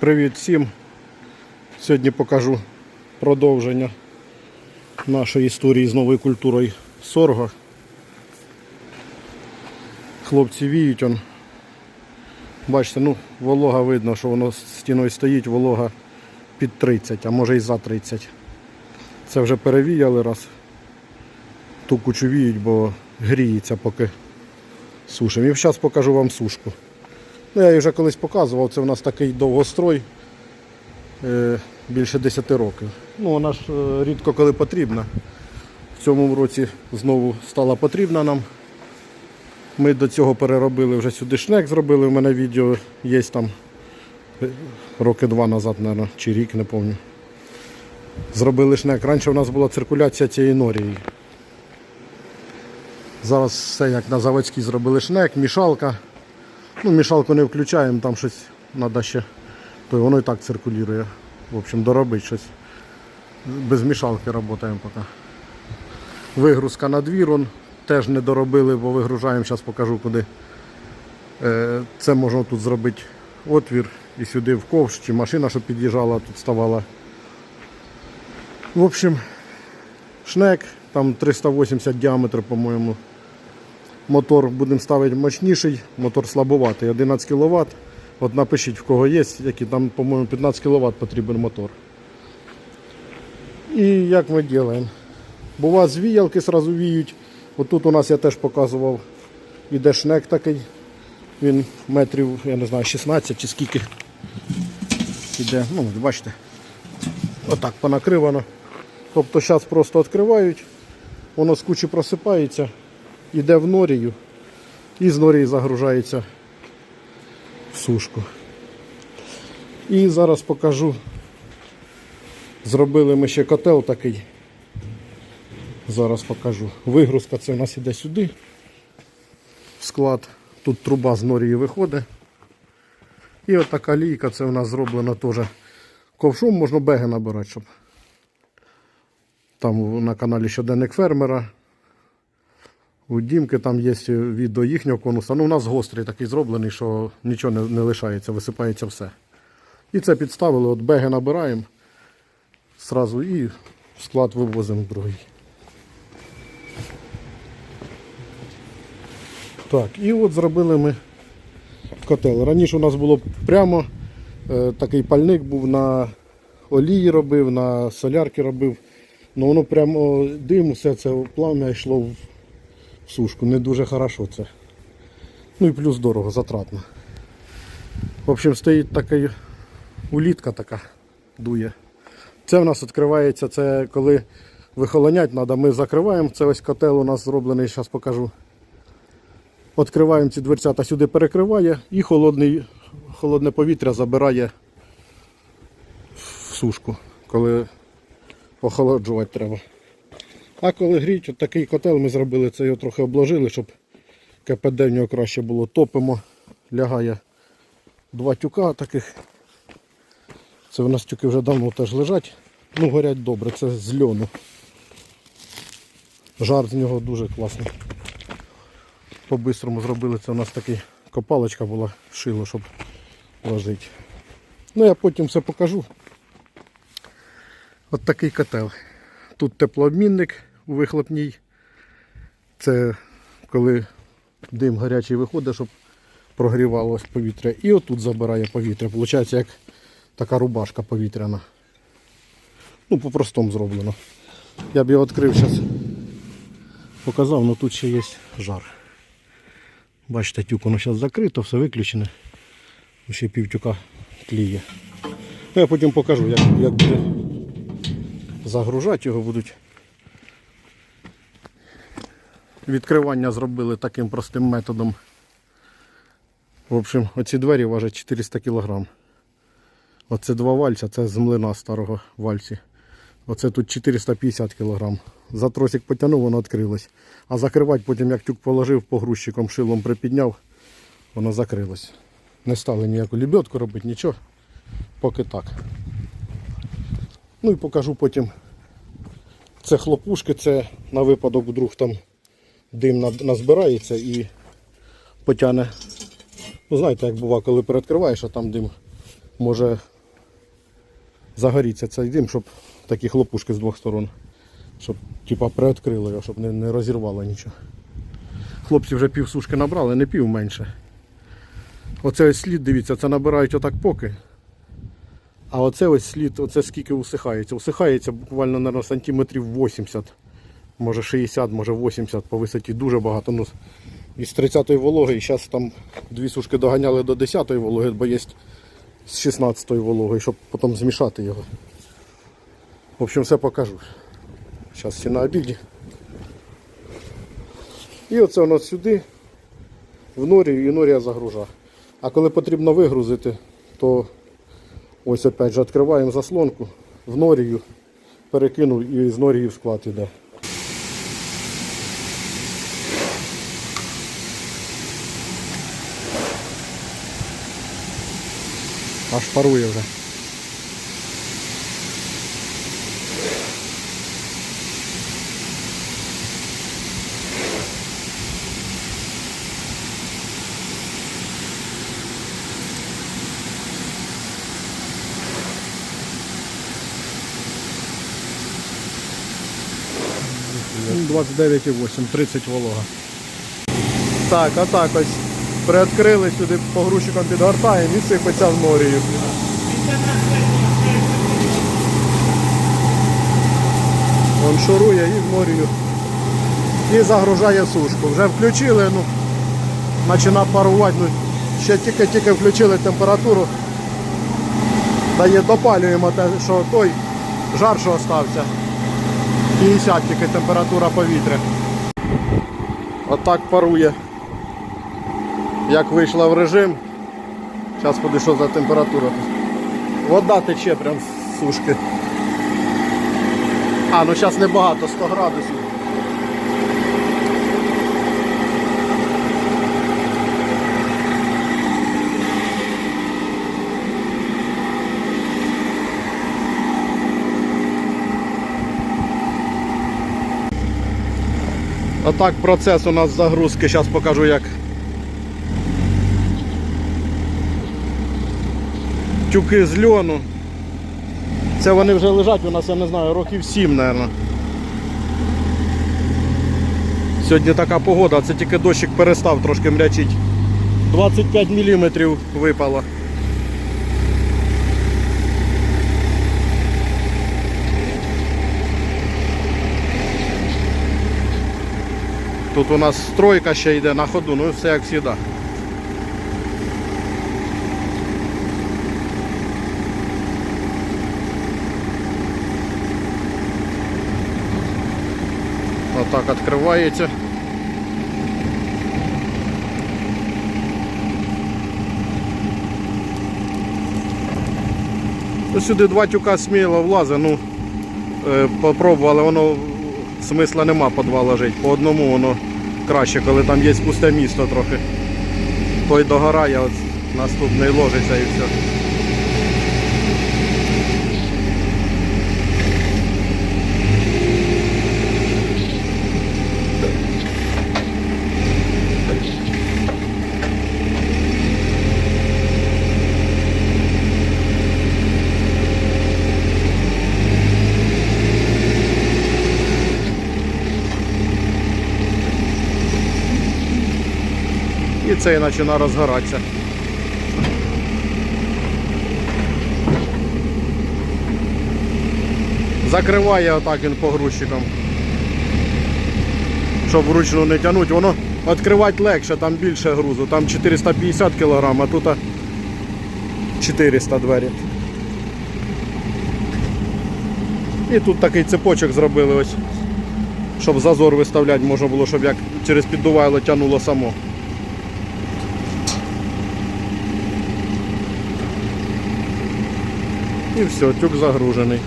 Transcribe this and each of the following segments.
Привіт всім! Сьогодні покажу продовження нашої історії з новою культурою сорго. Хлопці віють он. Бачите, ну, волога видно, що воно стіною стоїть, волога під 30, а може і за 30. Це вже перевіяли раз. Ту кучу віють, бо гріється, поки сушимо. І зараз покажу вам сушку. Ну, я її вже колись показував, це у нас такий довгострой е, більше 10 років. Ну, вона ж е, рідко коли потрібна. В цьому році знову стала потрібна нам. Ми до цього переробили вже сюди шнек, зробили. У мене відео є там е, роки два назад, мабуть, чи рік, не пам'ятаю. Зробили шнек. Раніше у нас була циркуляція цієї норії. Зараз все як на заводській зробили шнек, мішалка. Ну, мішалку не включаємо, там щось треба ще. То воно і так циркулює. В общем, доробити щось. Без мішалки працюємо поки. Вигрузка на двір, он теж не доробили, бо вигружаємо, зараз покажу куди. Е, Це можна тут зробити отвір і сюди в ковш, чи машина, щоб під'їжджала, тут ставала. В общем, шнек, там 380 діаметр, по-моєму. Мотор будемо ставити мощніший, мотор слабоватий, 11 кВт. От напишіть в кого є, який там, по-моєму, 15 кВт потрібен мотор. І як ми робимо? Бува з віялки одразу віють. Отут у нас я теж показував, іде шнек такий. Він метрів, я не знаю, 16 чи скільки. Іде, ну, бачите, отак понакривано. Тобто зараз просто відкривають, воно з кучі просипається, йде в норію і з норії загружається в сушку. І зараз покажу. Зробили ми ще котел такий. Зараз покажу. Вигрузка це у нас іде сюди. Склад. Тут труба з норії виходить. І от лійка, це у нас зроблено теж ковшом, можна беги набирати, щоб там на каналі щоденник фермера. У Дімки там є відео їхнього конуса. Ну, у нас гострий такий зроблений, що нічого не, не лишається, висипається все. І це підставили, от беги набираємо зразу і склад вивозимо другий. Так, і от зробили ми котел. Раніше у нас було прямо е, такий пальник був на олії робив, на солярки робив. Ну воно прямо дим, все це плам'я йшло в сушку. Не дуже хорошо це. Ну і плюс дорого, затратно. В общем, стоїть така улітка така дує. Це в нас відкривається, це коли вихолонять треба, ми закриваємо. Це ось котел у нас зроблений, зараз покажу. Відкриваємо ці дверцята, сюди перекриває і холодний, холодне повітря забирає в сушку, коли охолоджувати треба. А коли гріть, от такий котел ми зробили, це його трохи обложили, щоб КПД в нього краще було. Топимо, лягає два тюка таких. Це в нас тюки вже давно теж лежать. Ну, горять добре, це з льону. Жар з нього дуже класний. По-бистрому зробили це у нас такий копалочка була, шило, щоб ложити. Ну я потім все покажу. От такий котел. Тут теплообмінник у вихлопній. Це коли дим гарячий виходить, щоб прогрівалось повітря. І отут забирає повітря. Получається як така рубашка повітряна. Ну, по-простому зроблено. Я б його відкрив зараз. Показав, але тут ще є жар. Бачите, тюк воно зараз закрито, все виключене. Ще півтюка тліє. Ну, я потім покажу, як, як буде загружати його будуть. Відкривання зробили таким простим методом. В общем, оці двері важать 400 кг. Оце два вальця, це з млина старого вальці. Оце тут 450 кг. За тросик потягнув, воно відкрилось. А закривати потім, як тюк положив, погрузчиком шилом припідняв, воно закрилось. Не стали ніяку лебедку робити, нічого. Поки так. Ну і покажу потім. Це хлопушки, це на випадок вдруг там дим назбирається і потягне. Ну знаєте, як буває, коли передкриваєш, а там дим може загоріться цей дим, щоб такі хлопушки з двох сторон. Щоб типа приоткрило його, щоб не, не розірвало нічого. Хлопці вже пів сушки набрали, не пів менше. Оце слід, дивіться, це набирають отак поки. А оце ось слід, оце скільки усихається. Усихається буквально наверно, сантиметрів 80, може 60, може 80 по висоті дуже багато. Ну, із 30-ї вологи, і зараз там дві сушки доганяли до 10-ї вологи, бо є з 16-ї вологи, щоб потім змішати його. В общем, все покажу. Зараз всі на обіді. І оце у нас сюди, в норію, і норія загружа. А коли потрібно вигрузити, то ось опять же відкриваємо заслонку в норію, перекинув і з норії в склад іде. Аж парує вже. 29,8, 30 волога. Так, а так ось приоткрили сюди погрузчиком підгортаємо і сипеться в норію. Он шурує і в норію. І загружає сушку. Вже включили, ну, починає парувати, ну, ще тільки-тільки включили температуру. Дає допалюємо те, що той жар, що остався. 50 тільки температура повітря. Отак парує. Як вийшла в режим. Зараз буде що за температура. Вода тече прям з сушки. А, ну зараз небагато, 100 градусів. Отак процес у нас загрузки, зараз покажу як. Тюки з льону. Це вони вже лежать у нас, я не знаю, років 7, мабуть. Сьогодні така погода, це тільки дощик перестав трошки мрячить. 25 мм випало. Тут у нас стройка ще йде на ходу, ну все як завжди. Отак відкривається. Ну, Сюди два тюка сміло влазить, ну е, попробували, воно смисла нема по два ложити. По одному воно краще, коли там є пусте місто трохи. Той догорає, от наступний ложиться і все. І цей починає розгоратися. Закриває отак він погрузчиком. Щоб вручну не тягнути. Воно відкривати легше, там більше грузу. Там 450 кг, а тут 400 двері. І тут такий цепочок зробили ось. Щоб зазор виставляти можна було, щоб як через піддувайло тягнуло само. І все, тюк загружений.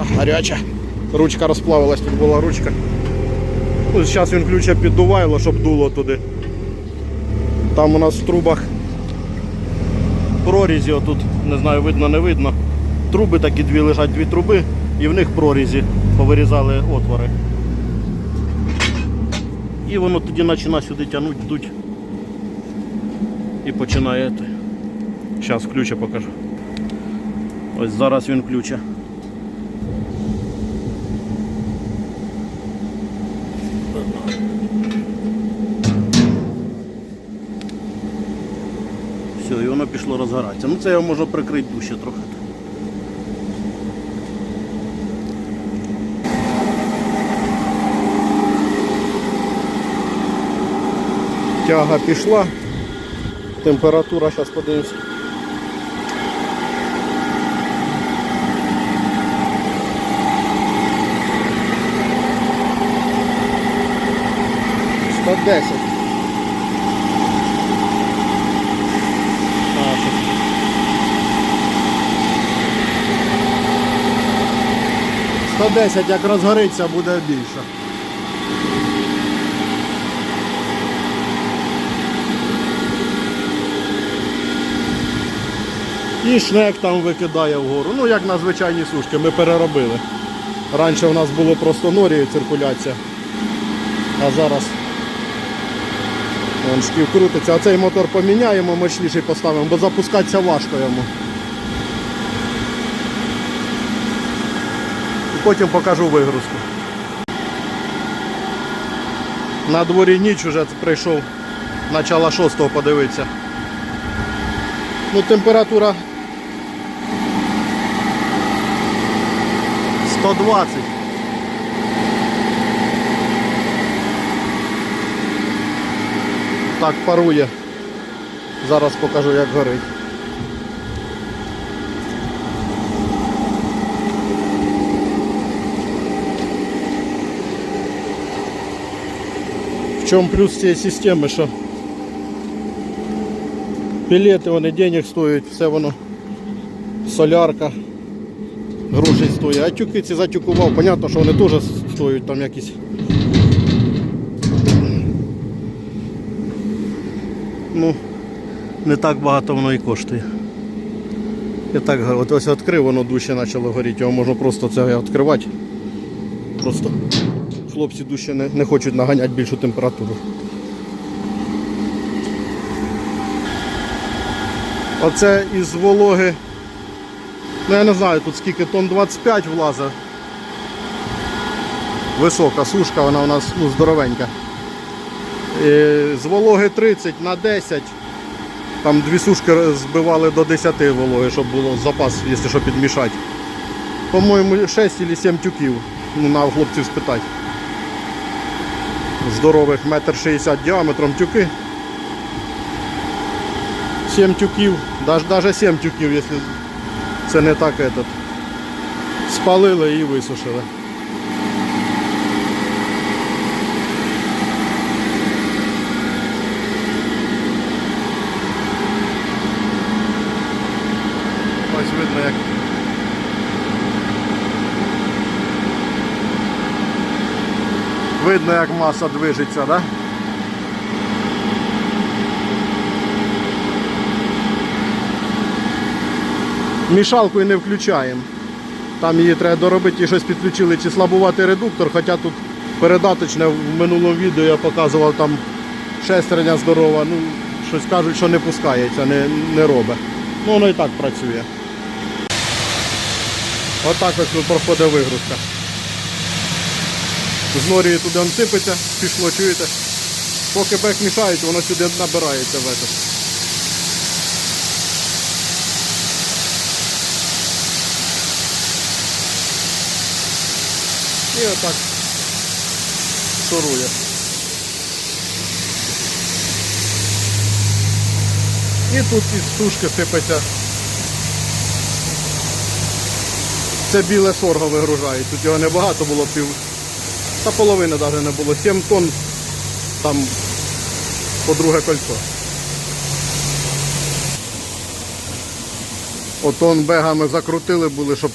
А, гаряча. Ручка розплавилась, тут була ручка. Ну, Зараз він ключа піддувайло, щоб дуло туди. Там у нас в трубах прорізі, отут, не знаю, видно, не видно. Труби такі дві лежать, дві труби, і в них прорізі повирізали отвори. І воно тоді починає сюди тягнути, дуть. і починає. Зараз включу, покажу. Ось зараз він включе. Все, і воно пішло розгоратися. Ну це я можу прикрити дужче трохи. Тяга пішла. Температура, зараз подивимось. Сто десять. А, щось. Сто десять, як розгориться, буде більше. І шнек там викидає вгору. Ну, як на звичайні сушки, ми переробили. Раніше у нас було просто норі циркуляція. А зараз вон шків крутиться. А цей мотор поміняємо, мощніший поставимо, бо запускатися важко йому. І потім покажу вигрузку. На дворі ніч уже прийшов, начало шостого подивитися. Ну, температура 120. Так парує. Зараз покажу, як горить. В чому плюс цієї системи, що Пілети вони денег стоять, все воно солярка, грошей стоїть. А тюки ці затюкував, понятно, що вони теж стоять там якісь. Ну, не так багато воно і коштує. Я так от ось відкрив, воно дужче почало горіти, його можна просто це відкривати. Просто хлопці дужче не, не хочуть наганяти більшу температуру. Оце із вологи. Ну я не знаю тут скільки тонн 25 влазить. Висока сушка, вона у нас ну, здоровенька. Е, З вологи 30 на 10. Там дві сушки збивали до 10 вологи, щоб було запас, якщо що підмішати. По-моєму, 6 чи 7 тюків. Ну, на хлопців спитати. Здорових, метр 60 діаметром тюки. 7 тюків, даже 7 тюків, якщо це не так этот. Спалили і висушили. Ось видно як. Видно, як маса движеться, да? Мішалку і не включаємо. Там її треба доробити і щось підключили чи слабувати редуктор, хоча тут передаточне в минулому відео я показував там шестерня здорова, ну щось кажуть, що не пускається, не, не робить. Ну воно і так працює. Отак ось проходить вигрузка. З норії туди он сипеться, пішло, чуєте? Поки бек мішають, воно сюди набирається в этот. І отак шурує. І тут із сушки сипеться. Це біле сорго вигружають. Тут його небагато було пів. Та половини навіть не було. 7 тонн там по друге кольцо. Отон бегами закрутили були, щоб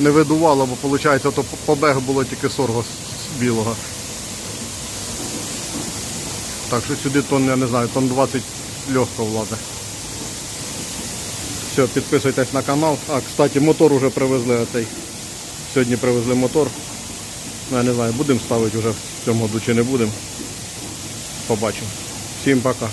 не видувало, бо виходить, то по бегу було тільки сорго білого. Так що сюди тонн, я не знаю, тонн 20 легко влазить. Все, підписуйтесь на канал. А, кстати, мотор вже привезли оцей. Сьогодні привезли мотор. Ну, я не знаю, будемо ставити вже в цьому году чи не будемо. Побачимо. Всім пока.